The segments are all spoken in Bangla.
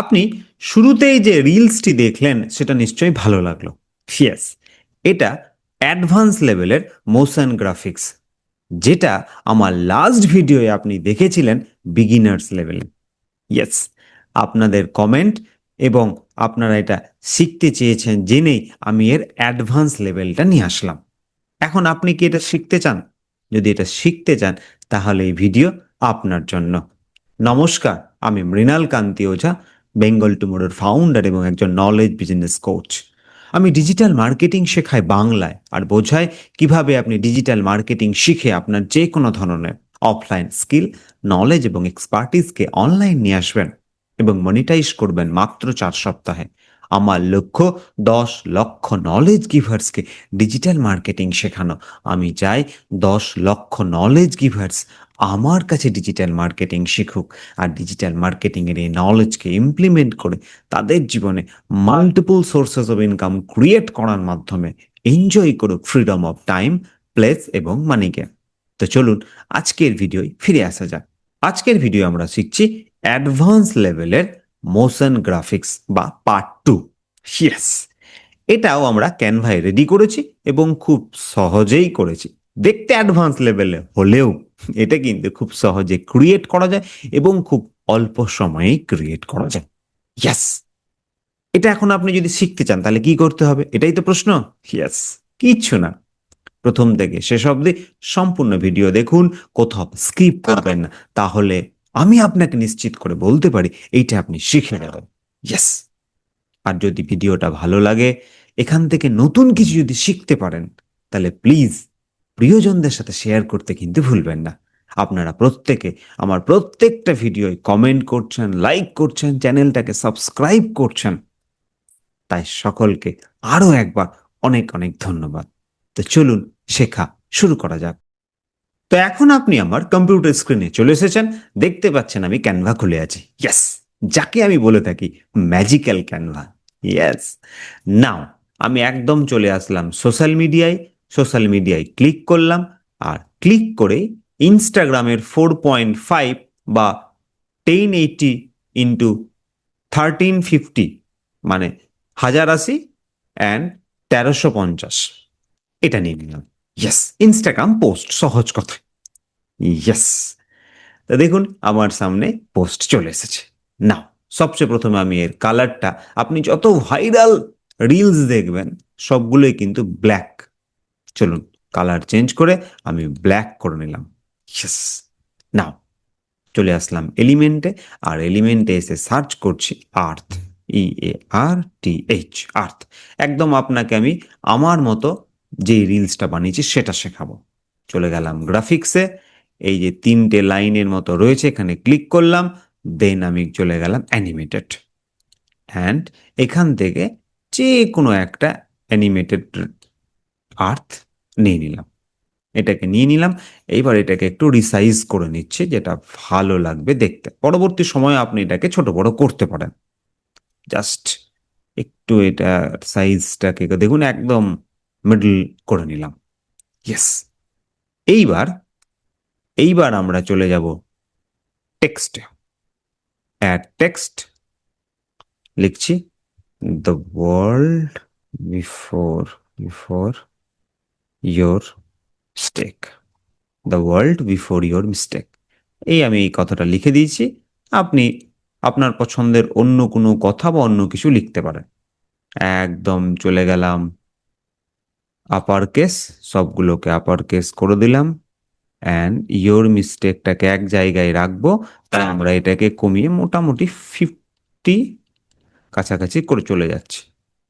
আপনি শুরুতেই যে রিলসটি দেখলেন, সেটা নিশ্চয়ই ভালো লাগল। ইয়েস এটা অ্যাডভান্স লেভেলের মোশন গ্রাফিক্স যেটা আমার লাস্ট ভিডিওয়ে আপনি দেখেছিলেন বিগিনার্স লেভেলে ইয়েস আপনাদের কমেন্ট এবং আপনারা এটা শিখতে চেয়েছেন, জেনেই আমি এর অ্যাডভান্স লেভেলটা নিয়ে আসলাম। এখন আপনি কি এটা শিখতে চান? যদি এটা শিখতে চান, তাহলে এই ভিডিও আপনার জন্য। নমস্কার, আমি মৃণাল কান্তি ওঝা বেঙ্গল টুমোরোর ফাউন্ডার এবং একজন নলেজ বিজনেস কোচ আমি ডিজিটাল মার্কেটিং শেখাই বাংলায় আর বোঝায় কীভাবে আপনি ডিজিটাল মার্কেটিং শিখে আপনার যে কোনো ধরনের অফলাইন স্কিল নলেজ এবং এক্সপার্টিসকে অনলাইন নিয়ে আসবেন এবং মনিটাইজ করবেন মাত্র চার সপ্তাহে। আমার লক্ষ্য দশ লক্ষ নলেজ গিভার্সকে ডিজিটাল মার্কেটিং শেখানো। আমি চাই দশ লক্ষ নলেজ গিভার্স আমার কাছে ডিজিটাল মার্কেটিং শিখুক আর ডিজিটাল মার্কেটিংয়ের এই নলেজকে ইমপ্লিমেন্ট করে তাদের জীবনে multiple sources of income create করার মাধ্যমে এনজয় করুক ফ্রিডম অফ টাইম প্লেস এবং মানিকে তো চলুন আজকের ভিডিওয় ফিরে আসা যাক। আজকের ভিডিও আমরা শিখছি অ্যাডভান্স লেভেলের মোশন গ্রাফিক্স বা পার্ট টু ইয়েস এটাও আমরা ক্যানভায় রেডি করেছি এবং খুব সহজেই করেছি। দেখতে অ্যাডভান্স লেভেলে হলেও এটা কিন্তু খুব সহজে ক্রিয়েট করা যায় এবং খুব অল্প সময়েই ক্রিয়েট করা যায়। ইয়েস এটা এখন আপনি যদি শিখতে চান তাহলে কি করতে হবে? এটাই তো প্রশ্ন। ইয়াস কিচ্ছু না। প্রথম থেকে শেষ অবধি সম্পূর্ণ ভিডিও দেখুন, কোথাও স্কিপ করবেন না। তাহলে আমি আপনাকে নিশ্চিত করে বলতে পারি, এইটা আপনি শিখে নেবেন ইয়েস আর যদি ভিডিওটা ভালো লাগে, এখান থেকে নতুন কিছু যদি শিখতে পারেন, তাহলে প্লিজ প্রিয়জনদের সাথে শেয়ার করতে কিন্তু ভুলবেন না। আপনারা প্রত্যেকে আমার প্রত্যেকটা ভিডিওয় কমেন্ট করছেন লাইক করছেন, চ্যানেলটাকে সাবস্ক্রাইব করছেন। তাই সকলকে আরও একবার অনেক অনেক ধন্যবাদ। তো চলুন, শেখা শুরু করা যাক। তো এখন আপনি আমার কম্পিউটার স্ক্রিনে চলে এসেছেন। দেখতে পাচ্ছেন আমি ক্যানভা খুলে আছি। ইয়েস যাকে আমি বলে থাকি ম্যাজিক্যাল ক্যানভা ইয়েস নাও আমি একদম চলে আসলাম সোশ্যাল মিডিয়ায় সোশ্যাল মিডিয়ায় ক্লিক করলাম আর ক্লিক করে ইনস্টাগ্রামের ফোর পয়েন্ট ফাইভ বা ten eighty into thirteen fifty মানে হাজার আশি অ্যান্ড তেরোশো পঞ্চাশ। এটা নিয়ে নিলাম। ইয়েস ইনস্টাগ্রাম পোস্ট সহজ কথা। ইয়েস তো দেখুন, আমার সামনে পোস্ট চলে এসেছে। নাও সবচেয়ে প্রথমে আমি এর কালারটা আপনি যত ভাইরাল রিলস দেখবেন, সবগুলোই কিন্তু ব্ল্যাক চলুন কালার চেঞ্জ করে আমি ব্ল্যাক করে নিলাম। ইয়েস নাও চলে আসলাম এলিমেন্টে আর এলিমেন্টে এসে সার্চ করছি আর্থ ই এ আর টি এইচ আর্থ একদম আপনাকে আমি আমার মতো যে রিলসটা বানিয়েছি সেটা শেখাবো। চলে গেলাম গ্রাফিক্সে এই যে তিনটে লাইনের মতো রয়েছে, এখানে ক্লিক করলাম দেন আমি চলে গেলাম অ্যানিমেটেড অ্যান্ড এখান থেকে যে কোনো একটা অ্যানিমেটেড আর্থ নিয়ে নিলাম। এটাকে নিয়ে নিলাম এইবার এটাকে একটু রিসাইজ করে নিচ্ছে, যেটা ভালো লাগবে দেখতে। পরবর্তী সময়ে আপনি এটাকে ছোট বড় করতে পারেন। জাস্ট একটু এটা সাইজটাকে দেখুন, একদম মিডল করে নিলাম। ইয়েস এইবার এইবার আমরা চলে যাব টেক্সটে অ্যাড টেক্সট লিখছি the world before before your mistake the world before your mistake এই আমি এই কথাটা লিখে দিয়েছি, আপনি আপনার পছন্দের অন্য কোনো কথা বা অন্য কিছু লিখতে পারেন। একদম চলে গেলাম। আপার কেস সবগুলোকে আপার কেস করে দিলাম অ্যান্ড ইয়োর মিস্টেকটাকে এক জায়গায় রাখব তাই আমরা এটাকে কমিয়ে মোটামুটি ফিফটি কাছাকাছি করে চলে যাচ্ছি।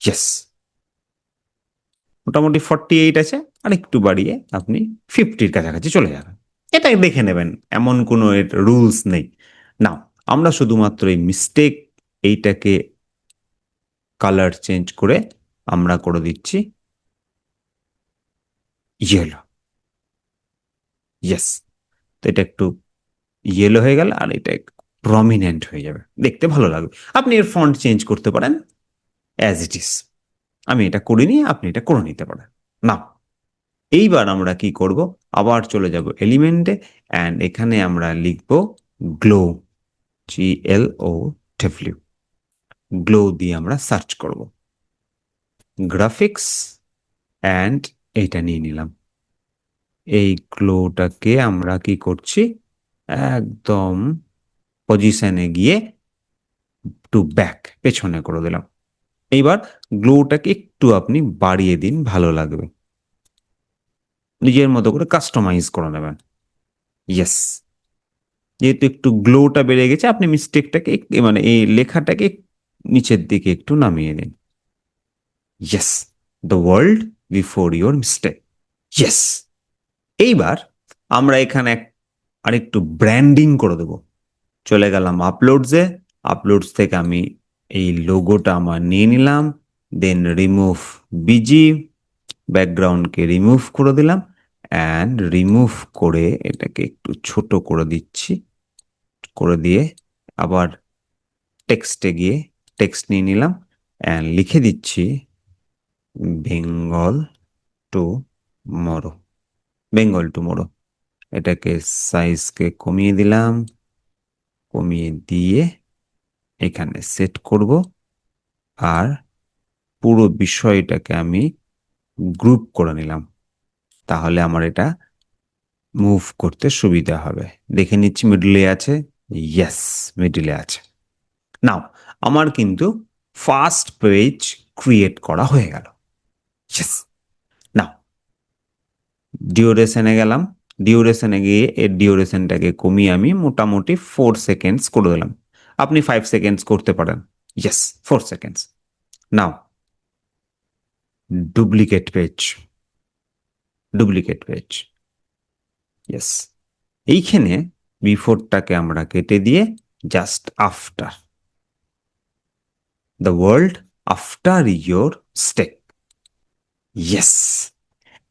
ইয়েস মোটামুটি ফর্টি এইট আছে আর একটু বাড়িয়ে আপনি ফিফটির কাছাকাছি চলে যাবেন এটা দেখে নেবেন এমন কোনো এর রুলস নেই। না আমরা শুধুমাত্র এই মিস্টেক এইটাকে কালার চেঞ্জ করে আমরা করে দিচ্ছি। ইয়েলো ইয়েস তো এটা একটু ইয়েলো হয়ে গেল আর এটা প্রমিনেন্ট হয়ে যাবে। দেখতে ভালো লাগবে। আপনি এর ফন্ট চেঞ্জ করতে পারেন অ্যাজ ইট ইজ আমি এটা করিনি, আপনি এটা করে নিতে পারেন। না এইবার আমরা কি করব? আবার চলে যাব এলিমেন্টে অ্যান্ড এখানে আমরা লিখব glow G L O W glow দিয়ে আমরা সার্চ করব। গ্রাফিক্স অ্যান্ড এইটা নিয়ে নিলাম। এই গ্লোটাকে আমরা কি করছি? একদম পজিশনে গিয়ে টু ব্যাক পেছনে করে দিলাম। এইবার গ্লোটাকে একটু আপনি বাড়িয়ে দিন, ভালো লাগবে। নিজের মতো করে কাস্টমাইজ করে নেবেন। ইয়েস যেহেতু একটু গ্লোটা বেড়ে গেছে, আপনি মিস্টেকটাকে মানে এই লেখাটাকে নিচের দিকে একটু নামিয়ে দিন yes the world before your mistake yes এইবার আমরা এখানে আরেকটু ব্র্যান্ডিং করে দেবো। চলে গেলাম আপলোডসে আপলোডস থেকে আমি এই লোগোটা আমার নিয়ে নিলাম। দেন রিমুভ বিজি ব্যাকগ্রাউন্ডকে রিমুভ করে দিলাম। অ্যান্ড রিমুভ করে এটাকে একটু ছোট করে দিচ্ছি। করে দিয়ে আবার টেক্সটে গিয়ে টেক্সট নিয়ে নিলাম। অ্যান্ড লিখে দিচ্ছি বেঙ্গল টু মরো। Bengal tomorrow. এটাকে সাইজকে কমিয়ে দিলাম। কমিয়ে দিয়ে এখানে সেট করব। আর পুরো বিষয়টাকে আমি গ্রুপ করে নিলাম। তাহলে আমার এটা মুভ করতে সুবিধা হবে। দেখে নিচ্ছি মিডলে আছে। ইয়েস মিডলে আছে। নাও আমার কিন্তু ফার্স্ট পেজ ক্রিয়েট করা হয়ে গেল। নাও ডিউরেশনে গেলাম। ডিউরেশনে গিয়ে এর ডিউরেশনটাকে কমিয়ে আমি মোটামুটি ফোর সেকেন্ডস করে দিলাম। আপনি ফাইভ সেকেন্ডস করতে পারেন। Yes four seconds now duplicate page duplicate page yes এইখানে বিফোরটাকে আমরা কেটে দিয়ে just after the world after your stake yes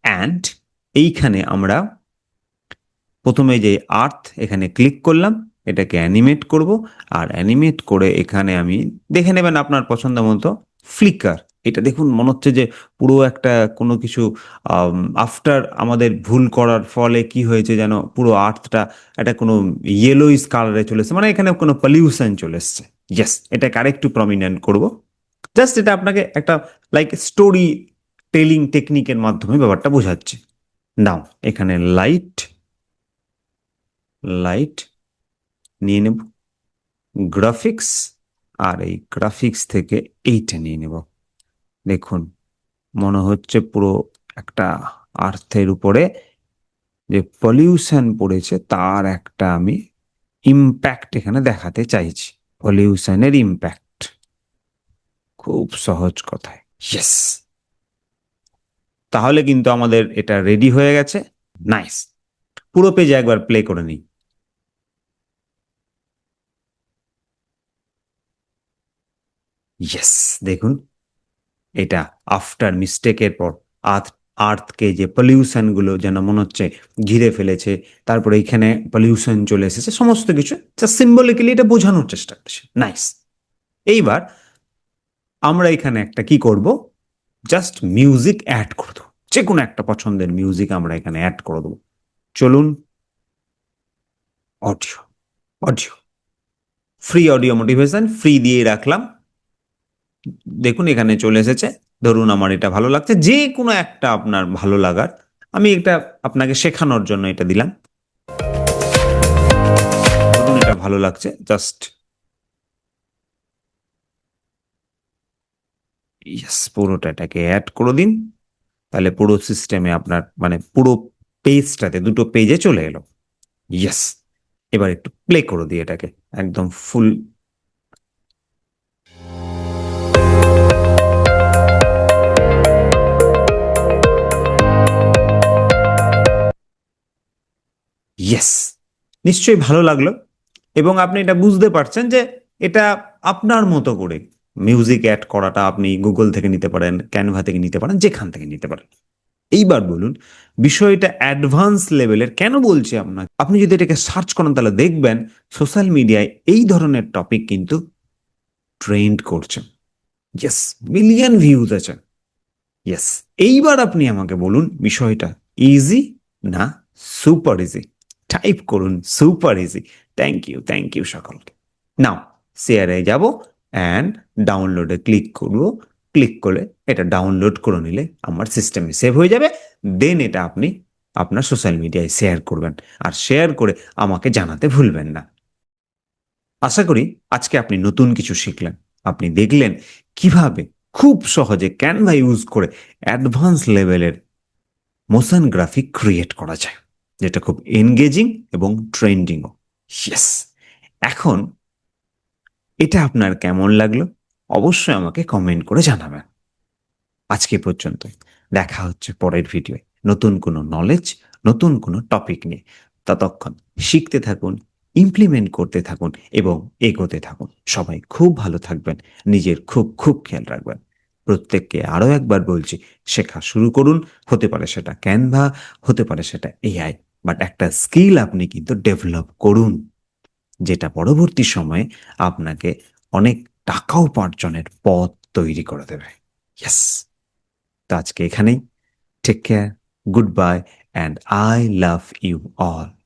and এইখানে আমরা প্রথমে যে আর্থ এখানে ক্লিক করলাম, এটাকে অ্যানিমেট করব। আর অ্যানিমেট করে এখানে আমি দেখে নেবেন আপনার পছন্দ মতো ফ্লিকার এটা দেখুন, মনে হচ্ছে যে পুরো একটা কোনো কিছু আফটার আমাদের ভুল করার ফলে কি হয়েছে যেন পুরো আর্থটা একটা কোনো ইয়েলোইস কালারে চলে এসছে। মানে এখানে কোনো পলিউশন চলে এসছে। ইয়েস এটাকে আরেকটু প্রমিনেন্ট করব। জাস্ট এটা আপনাকে একটা লাইক স্টোরি টেলিং টেকনিকের মাধ্যমে ব্যাপারটা বোঝাচ্ছে। নাও, এখানে লাইট লাইট নিয়ে নেব, গ্রাফিক্স, আর এই গ্রাফিক্স থেকে এইটা নিয়ে নেব। দেখুন, মনে হচ্ছে পুরো একটা আর্থের উপরে যে পলিউশন পড়েছে, তার একটা আমি ইম্প্যাক্ট এখানে দেখাতে চাইছি। পলিউশনের ইম্প্যাক্ট। খুব সহজ কথায়। ইয়েস! তাহলে কিন্তু আমাদের এটা রেডি হয়ে গেছে। নাইস পুরো পেজে একবার প্লে করে নিই। ইয়েস দেখুন। এটা আফটার মিস্টেকের পর আর্থ আর্থকে যে পলিউশনগুলো যেন মনে হচ্ছে ঘিরে ফেলেছে, তারপরে এখানে পলিউশন চলে এসেছে, সমস্ত কিছু সিম্বলিক্যালি এটা বোঝানোর চেষ্টা করছে। নাইস এইবার আমরা এখানে একটা কি করব? জাস্ট মিউজিক অ্যাড করে দেবো। যে কোনো একটা পছন্দের মিউজিক আমরা এখানে অ্যাড করে দেবো। চলুন audio audio free audio motivation free দিয়ে রাখলাম। দেখুন, এখানে চলে এসেছে। ধরুন, আমার এটা ভালো লাগছে। যে কোনো একটা আপনার ভালো লাগার। আমি এটা আপনাকে শেখানোর জন্য এটা দিলাম। এটা ভালো লাগছে। জাস্ট ইয়েস পুরোটা এটাকে অ্যাড করে দিন। তাহলে পুরো সিস্টেমে আপনার মানে পুরো পেজটাতে দুটো পেজে চলে এলো। ইয়েস এবার একটু প্লে করে দিই এটাকে, একদম ফুল ইয়েস নিশ্চয়ই ভালো লাগল। এবং আপনি এটা বুঝতে পারছেন যে এটা আপনার মতো করে মিউজিক অ্যাড করাটা আপনি গুগল থেকে নিতে পারেন ক্যানভা থেকে নিতে পারেন, যেখান থেকে নিতে পারেন। এইবার বলুন, বিষয়টা অ্যাডভান্স লেভেলের কেন বলছি আপনাকে আপনি যদি এটাকে সার্চ করেন, তাহলে দেখবেন সোশ্যাল মিডিয়ায় এই ধরনের টপিক কিন্তু ট্রেন্ড করছে। ইয়েস মিলিয়ন ভিউজ আছে। ইয়েস এইবার আপনি আমাকে বলুন, বিষয়টা ইজি না সুপার ইজি টাইপ করুন super easy thank you thank you সকলকে। নাও শেয়ারে যাব। অ্যান্ড ডাউনলোডে ক্লিক করব। ক্লিক করলে এটা ডাউনলোড করে নিলে আমার সিস্টেমে সেভ হয়ে যাবে। দেন এটা আপনি আপনার সোশ্যাল মিডিয়ায় শেয়ার করবেন। আর শেয়ার করে আমাকে জানাতে ভুলবেন না। আশা করি আজকে আপনি নতুন কিছু শিখলেন। আপনি দেখলেন কীভাবে খুব সহজে ক্যানভা ইউজ করে অ্যাডভান্স লেভেলের মোশন গ্রাফিক ক্রিয়েট করা যায়। যেটা খুব এনগেজিং এবং ট্রেন্ডিংও এখন এটা আপনার কেমন লাগল? অবশ্যই আমাকে কমেন্ট করে জানাবেন। আজকে পর্যন্ত দেখা হচ্ছে পরের ভিডিওয়ে নতুন কোনো নলেজ নতুন কোনো টপিক নিয়ে। ততক্ষণ শিখতে থাকুন ইমপ্লিমেন্ট করতে থাকুন এবং এগোতে থাকুন। সবাই খুব ভালো থাকবেন, নিজের খুব খুব খেয়াল রাখবেন। প্রত্যেককে আরও একবার বলছি, শেখা শুরু করুন। হতে পারে সেটা ক্যানভা হতে পারে সেটা এআই বাট একটা স্কিল আপনি কিন্তু ডেভেলপ করুন। যেটা পরবর্তী সময়ে আপনাকে অনেক টাকা উপার্জনের পথ তৈরি করে দেবে। ইয়াস তো আজকে এখানেই। Take care good bye and I love you all